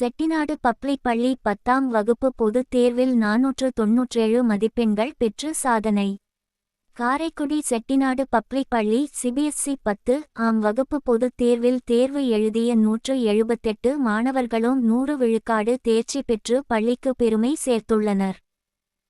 Chettinad public பள்ளி பத்தாம் வகுப்பு பொதுத் தேர்வில் நாநூற்று தொன்னூற்றேழு மதிப்பெண்கள் பெற்று சாதனை. காரைக்குடி செட்டிநாடு பப்ளிக் பள்ளி சிபிஎஸ்இ பத்து ஆம் வகுப்பு பொதுத் தேர்வில் தேர்வு எழுதிய நூற்று எழுபத்தெட்டு மாணவர்களும் நூறு விழுக்காடு தேர்ச்சி பெற்று பள்ளிக்கு பெருமை சேர்த்துள்ளனர்.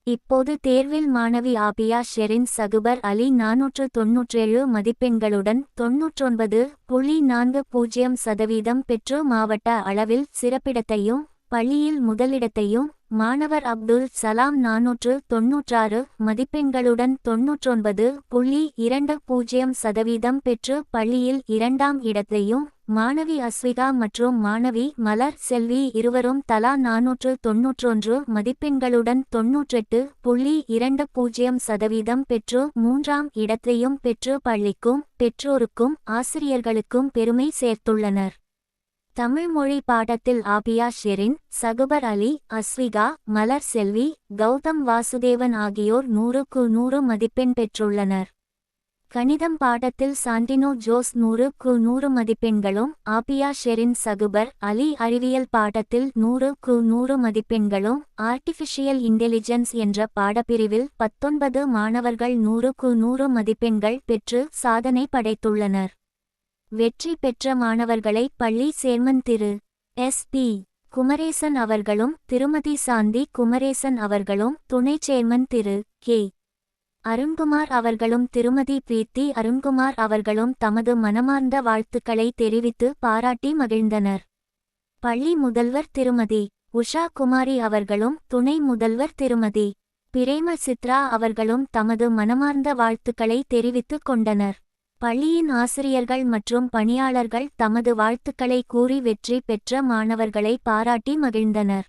இப்போது தேர்வில் மாணவி ஆபியா ஷெரின் சகுபர் அலி நாநூற்று தொன்னூற்றேழு மதிப்பெண்களுடன் தொன்னூற்றொன்பது புள்ளி நான்கு பூஜ்ஜியம் சதவீதம் பெற்று மாவட்ட அளவில் சிறப்பிடத்தையும் பள்ளியில் முதலிடத்தையும் மாணவர் அப்துல் சலாம் நாநூற்று தொன்னூற்றாறு மதிப்பெண்களுடன் தொன்னூற்றொன்பது புள்ளி இரண்டு பூஜ்ஜியம் சதவீதம் பெற்று பள்ளியில் இரண்டாம் இடத்தையும் மாணவி அஸ்விகா மற்றும் மாணவி மலர் செல்வி இருவரும் தலா நாநூற்று தொன்னூற்றொன்று மதிப்பெண்களுடன் தொன்னூற்றெட்டு புள்ளி இரண்டு பூஜ்ஜியம் சதவீதம் பெற்று மூன்றாம் இடத்தையும் பெற்று பள்ளிக்கும் பெற்றோருக்கும் ஆசிரியர்களுக்கும் பெருமை சேர்த்துள்ளனர். தமிழ் மொழி பாடத்தில் ஆபியா ஷெரின் சகுபர் அலி அஸ்விகா மலர் செல்வி கௌதம் வாசுதேவன் ஆகியோர் நூறுக்கு நூறு மதிப்பெண் பெற்றுள்ளனர். கணிதம் பாடத்தில் சாண்டினோ ஜோஸ் நூறுக்கு நூறு மதிப்பெண்களும் ஆபியா ஷெரின் சகுபர் அலி அறிவியல் பாடத்தில் நூறுக்கு நூறு மதிப்பெண்களும் ஆர்டிஃபிஷியல் இன்டெலிஜென்ஸ் என்ற பாடப்பிரிவில் பத்தொன்பது மாணவர்கள் நூறுக்கு நூறு மதிப்பெண்கள் பெற்று சாதனை படைத்துள்ளனர். வெற்றி பெற்ற மாணவர்களை பள்ளி சேர்மன் திரு. எஸ். பி. குமரேசன் அவர்களும் திருமதி சாந்தி குமரேசன் அவர்களும் துணை சேர்மன் திரு. கே. அருண்குமார் அவர்களும் திருமதி பிரீத்தி அருண்குமார் அவர்களும் தமது மனமார்ந்த வாழ்த்துக்களை தெரிவித்து பாராட்டி மகிழ்ந்தனர். பள்ளி முதல்வர் திருமதி உஷா குமாரி அவர்களும் துணை முதல்வர் திருமதி பிரேம சித்ரா அவர்களும் தமது மனமார்ந்த வாழ்த்துக்களை தெரிவித்துக் கொண்டனர். பள்ளியின் ஆசிரியர்கள் மற்றும் பணியாளர்கள் தமது வாழ்த்துக்களை கூறி வெற்றி பெற்ற மாணவர்களை பாராட்டி மகிழ்ந்தனர்.